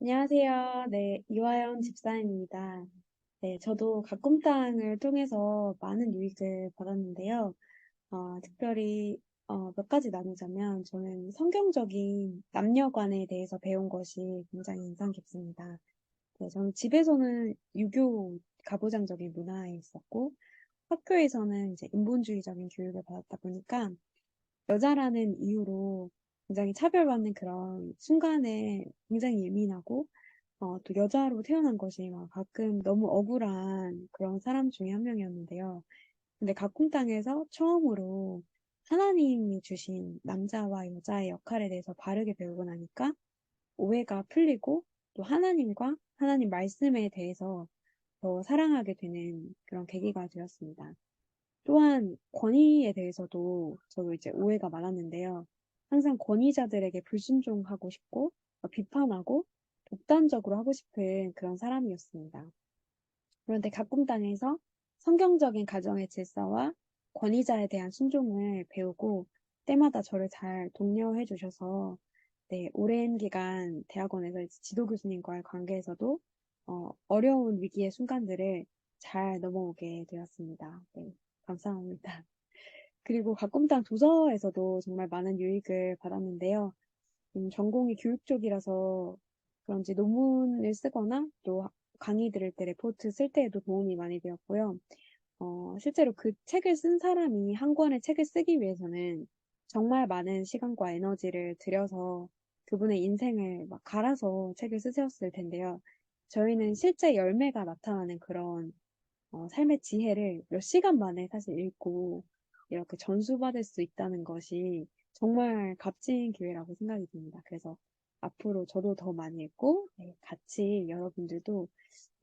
안녕하세요. 네, 이화연 집사입니다. 네, 저도 가꿈 땅을 통해서 많은 유익을 받았는데요. 어, 특별히 어, 몇 가지 나누자면 저는 성경적인 남녀관에 대해서 배운 것이 굉장히 인상 깊습니다. 네, 저는 집에서는 유교 가부장적인 문화에 있었고 학교에서는 이제 인본주의적인 교육을 받았다 보니까 여자라는 이유로 굉장히 차별받는 그런 순간에 굉장히 예민하고 어, 또 여자로 태어난 것이 막 가끔 너무 억울한 그런 사람 중에 한 명이었는데요. 근데 가꿈 땅에서 처음으로 하나님이 주신 남자와 여자의 역할에 대해서 바르게 배우고 나니까 오해가 풀리고 또 하나님과 하나님 말씀에 대해서 더 사랑하게 되는 그런 계기가 되었습니다. 또한 권위에 대해서도 저도 이제 오해가 많았는데요. 항상 권위자들에게 불순종하고 싶고 어, 비판하고 독단적으로 하고 싶은 그런 사람이었습니다. 그런데 가꿈 땅에서 성경적인 가정의 질서와 권위자에 대한 순종을 배우고 때마다 저를 잘 독려해 주셔서 네, 오랜 기간 대학원에서 지도 교수님과의 관계에서도 어, 어려운 위기의 순간들을 잘 넘어오게 되었습니다. 네, 감사합니다. 그리고 가꿈땅 도서에서도 정말 많은 유익을 받았는데요. 음, 전공이 교육 쪽이라서 그런지 논문을 쓰거나 또 강의 들을 때 레포트 쓸 때에도 도움이 많이 되었고요. 어, 실제로 그 책을 쓴 사람이 한 권의 책을 쓰기 위해서는 정말 많은 시간과 에너지를 들여서 그분의 인생을 막 갈아서 책을 쓰셨을 텐데요. 저희는 실제 열매가 나타나는 그런 어, 삶의 지혜를 몇 시간 만에 사실 읽고 이렇게 전수받을 수 있다는 것이 정말 값진 기회라고 생각이 듭니다. 그래서 앞으로 저도 더 많이 읽고 네, 같이 여러분들도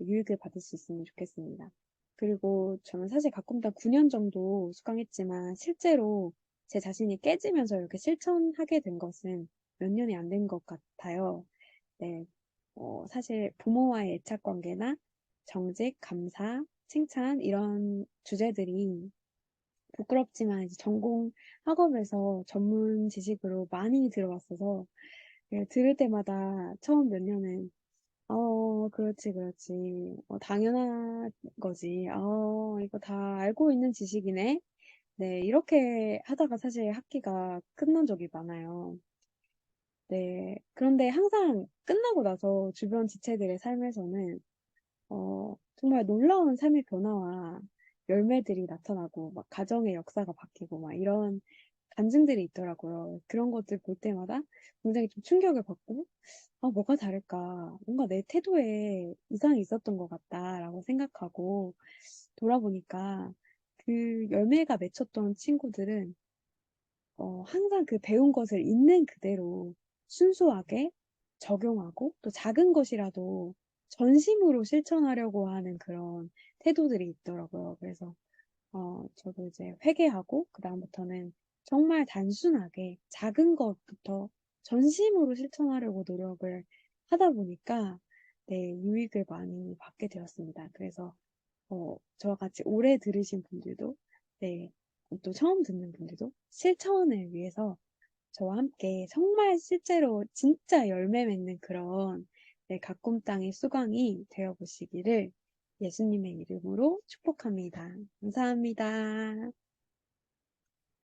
유익을 받을 수 있으면 좋겠습니다. 그리고 저는 사실 가끔다 9년 정도 수강했지만 실제로 제 자신이 깨지면서 이렇게 실천하게 된 것은 몇 년이 안 된 것 같아요. 네, 어, 사실 부모와의 애착 관계나 정직, 감사, 칭찬 이런 주제들이 부끄럽지만 이제 전공 학업에서 전문 지식으로 많이 들어왔어서 예, 들을 때마다 처음 몇 년은 어 그렇지 그렇지. 어, 당연한 거지. 어 이거 다 알고 있는 지식이네. 네 이렇게 하다가 사실 학기가 끝난 적이 많아요. 네 그런데 항상 끝나고 나서 주변 지체들의 삶에서는 어 정말 놀라운 삶의 변화와 열매들이 나타나고 막 가정의 역사가 바뀌고 막 이런 간증들이 있더라고요. 그런 것들 볼 때마다 굉장히 좀 충격을 받고 아, 뭐가 다를까? 뭔가 내 태도에 이상이 있었던 것 같다라고 생각하고 돌아보니까 그 열매가 맺혔던 친구들은 어, 항상 그 배운 것을 있는 그대로 순수하게 적용하고 또 작은 것이라도 전심으로 실천하려고 하는 그런 태도들이 있더라고요. 그래서 어, 저도 이제 회개하고 그다음부터는 정말 단순하게 작은 것부터 전심으로 실천하려고 노력을 하다 보니까 네, 유익을 많이 받게 되었습니다. 그래서 어, 저와 같이 오래 들으신 분들도 네, 또 처음 듣는 분들도 실천을 위해서 저와 함께 정말 실제로 진짜 열매 맺는 그런 네, 가꿈 땅의 수강이 되어 보시기를 예수님의 이름으로 축복합니다. 감사합니다.